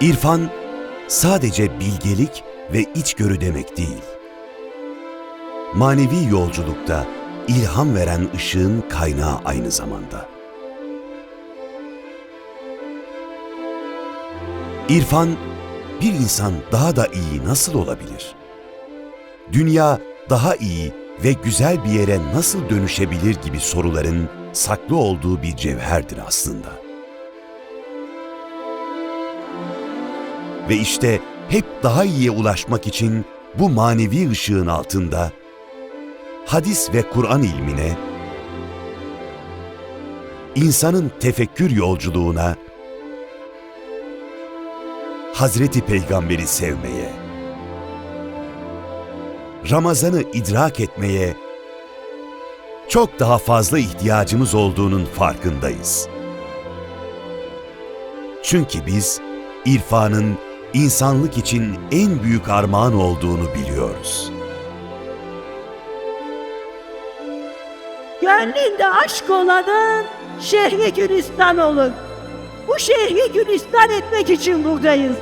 İrfan sadece bilgelik ve içgörü demek değil. Manevi yolculukta ilham veren ışığın kaynağı aynı zamanda. İrfan, bir insan daha da iyi nasıl olabilir? Dünya daha iyi ve güzel bir yere nasıl dönüşebilir gibi soruların saklı olduğu bir cevherdir aslında. Ve işte hep daha iyiye ulaşmak için bu manevi ışığın altında hadis ve Kur'an ilmine, insanın tefekkür yolculuğuna, Hazreti Peygamber'i sevmeye, Ramazan'ı idrak etmeye çok daha fazla ihtiyacımız olduğunun farkındayız. Çünkü biz irfanın insanlık için en büyük armağan olduğunu biliyoruz. Gönlünde aşk olanın şehri Gülistan olur. Bu şehri Gülistan etmek için buradayız.